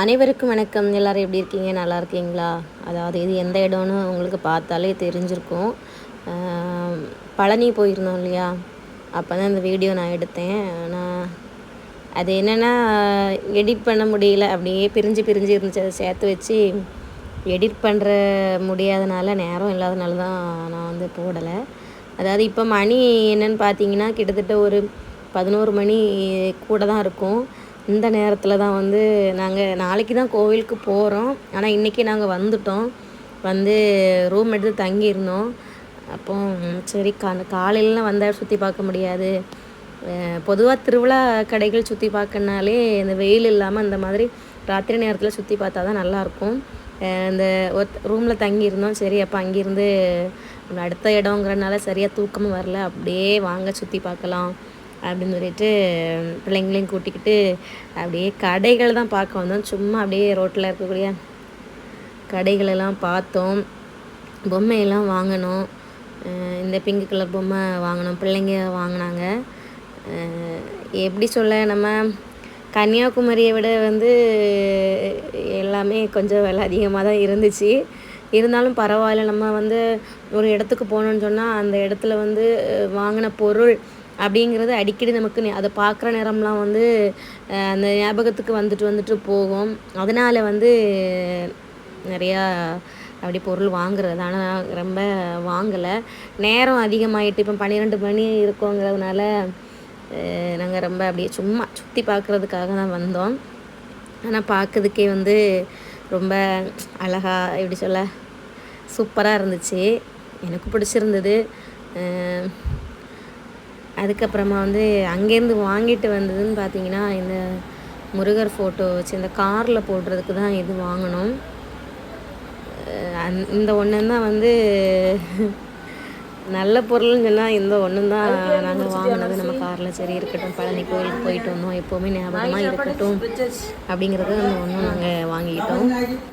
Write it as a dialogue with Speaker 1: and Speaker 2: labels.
Speaker 1: அனைவருக்கும் வணக்கம் எல்லோரும் எப்படி இருக்கீங்க நல்லா இருக்கீங்களா அதாவது இது எந்த இடம்னு உங்களுக்கு பார்த்தாலே தெரிஞ்சிருக்கும் பழனி போயிருந்தோம் இல்லையா அப்போ தான் இந்த வீடியோ நான் எடுத்தேன் நான் அது என்னென்னா எடிட் பண்ண முடியல அப்படியே பிரிஞ்சு பிரிஞ்சு இருந்துச்சு அதை சேர்த்து வச்சு எடிட் பண்ணுற முடியாதனால நேரம் இல்லாதனால தான் நான் வந்து போடலை அதாவது இப்போ மணி என்னென்னு பார்த்தீங்கன்னா கிட்டத்தட்ட ஒரு பதினோரு மணி கூட தான் இருக்கும் இந்த நேரத்தில் தான் வந்து நாங்கள் நாளைக்கு தான் கோவிலுக்கு போகிறோம் ஆனால் இன்றைக்கி நாங்கள் வந்துட்டோம் வந்து ரூம் எடுத்து தங்கியிருந்தோம் அப்போ சரி கா காலையிலலாம் வந்தால் சுற்றி பார்க்க முடியாது பொதுவாக திருவிழா கடைகள் சுற்றி பார்க்கனாலே இந்த வெயில் இல்லாமல் இந்த மாதிரி ராத்திரி நேரத்தில் சுற்றி பார்த்தா தான் நல்லாயிருக்கும் இந்த ரூமில் தங்கியிருந்தோம் சரி அப்போ அங்கேருந்து அடுத்த இடங்கிறனால சரியாக தூக்கமும் வரல அப்படியே வாங்க சுற்றி பார்க்கலாம் அப்படின்னு சொல்லிட்டு பிள்ளைங்களையும் கூட்டிக்கிட்டு அப்படியே கடைகள் தான் பார்க்க வந்தோம் சும்மா அப்படியே ரோட்டில் இருக்கக்கூடிய கடைகளெல்லாம் பார்த்தோம் பொம்மையெல்லாம் வாங்கினோம் இந்த பிங்க் கலர் பொம்மை வாங்கினோம் பிள்ளைங்க வாங்கினாங்க எப்படி சொல்ல நம்ம கன்னியாகுமரியை விட வந்து எல்லாமே கொஞ்சம் விலை அதிகமாக தான் இருந்துச்சு இருந்தாலும் பரவாயில்ல நம்ம வந்து ஒரு இடத்துக்கு போகணுன்னு சொன்னால் அந்த இடத்துல வந்து வாங்கின பொருள் அப்படிங்கிறது அடிக்கடி நமக்கு அதை பார்க்குற நேரம்லாம் வந்து அந்த ஞாபகத்துக்கு வந்துட்டு வந்துட்டு போகும் அதனால் வந்து நிறையா அப்படி பொருள் வாங்குறது ஆனால் ரொம்ப வாங்கலை நேரம் அதிகமாகிட்டு இப்போ பன்னிரெண்டு மணி இருக்கோங்கிறதுனால நாங்கள் ரொம்ப அப்படியே சும்மா சுற்றி பார்க்குறதுக்காக தான் வந்தோம் ஆனால் பார்க்கறதுக்கே வந்து ரொம்ப அழகாக எப்படி சொல்ல சூப்பராக இருந்துச்சு எனக்கு பிடிச்சிருந்தது அதுக்கப்புறமா வந்து அங்கேருந்து வாங்கிட்டு வந்ததுன்னு பார்த்தீங்கன்னா இந்த முருகர் ஃபோட்டோ வச்சு இந்த காரில் போடுறதுக்கு தான் இது வாங்கினோம் இந்த ஒன்று தான் வந்து நல்ல பொருள்னு சொன்னால் இந்த ஒன்று தான் நாங்கள் வாங்கினது நம்ம காரில் சரி இருக்கட்டும் பழனி கோயிலுக்கு போயிட்டு வந்தோம் எப்போவுமே ஞாபகமாக இருக்கட்டும் அப்படிங்கிறது அந்த ஒன்று நாங்கள் வாங்கிக்கிட்டோம்